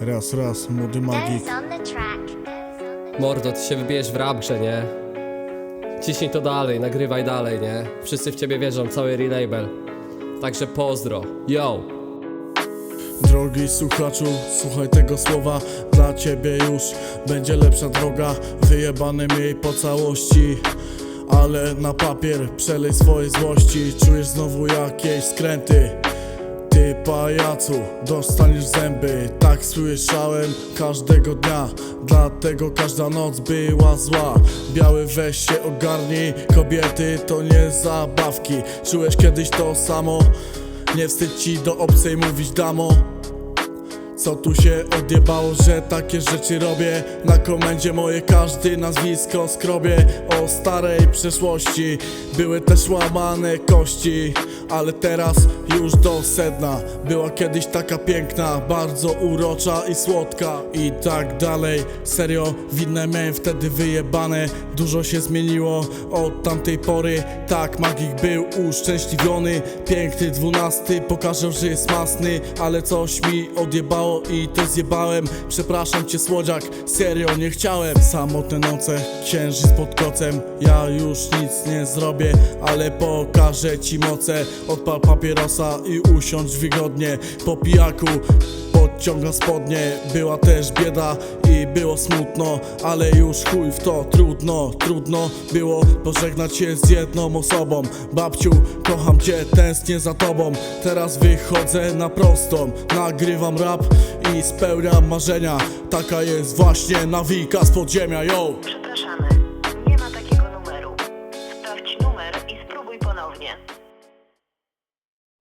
Raz, raz, młody magik. Mordo, ty się wybijesz w rapgrze, nie? Ciśnij to dalej, nagrywaj dalej, nie? Wszyscy w ciebie wierzą, cały relabel. Także pozdro. Yo! Drogi słuchaczu, słuchaj tego słowa Dla ciebie już będzie lepsza droga Wyjebany miej po całości Ale na papier przelej swoje złości Czujesz znowu jakieś skręty Ty pajacu, dostaniesz zęby. Tak słyszałem każdego dnia. Dlatego każda noc była zła. Biały weź się ogarnij. Kobiety to nie zabawki. Czułeś kiedyś to samo? Nie wstydź ci do obcej mówić damo. Co tu się odjebało, że takie rzeczy robię? Na komendzie moje każdy nazwisko skrobie O starej przeszłości Były też łamane kości Ale teraz już do sedna. Była kiedyś taka piękna Bardzo urocza i słodka. I tak dalej. Serio, winne miałem wtedy wyjebane. Dużo się zmieniło od tamtej pory. Tak, magik był uszczęśliwiony. Piękny dwunasty, pokażę, że jest masny. Ale coś mi odjebało i to zjebałem. Przepraszam cię słodziak, serio nie chciałem. Samotne noce, księżyc pod kocem Ja już nic nie zrobię, ale pokażę ci moce Odpal papierosa i usiądź wygodnie. Po pijaku podciąga spodnie. Była też bieda i było smutno Ale już chuj w to, trudno, trudno Było pożegnać się z jedną osobą. Babciu, kocham cię, tęsknię za tobą. Teraz wychodzę na prostą. Nagrywam rap i spełniam marzenia. Taka jest właśnie nawika z podziemia, yo!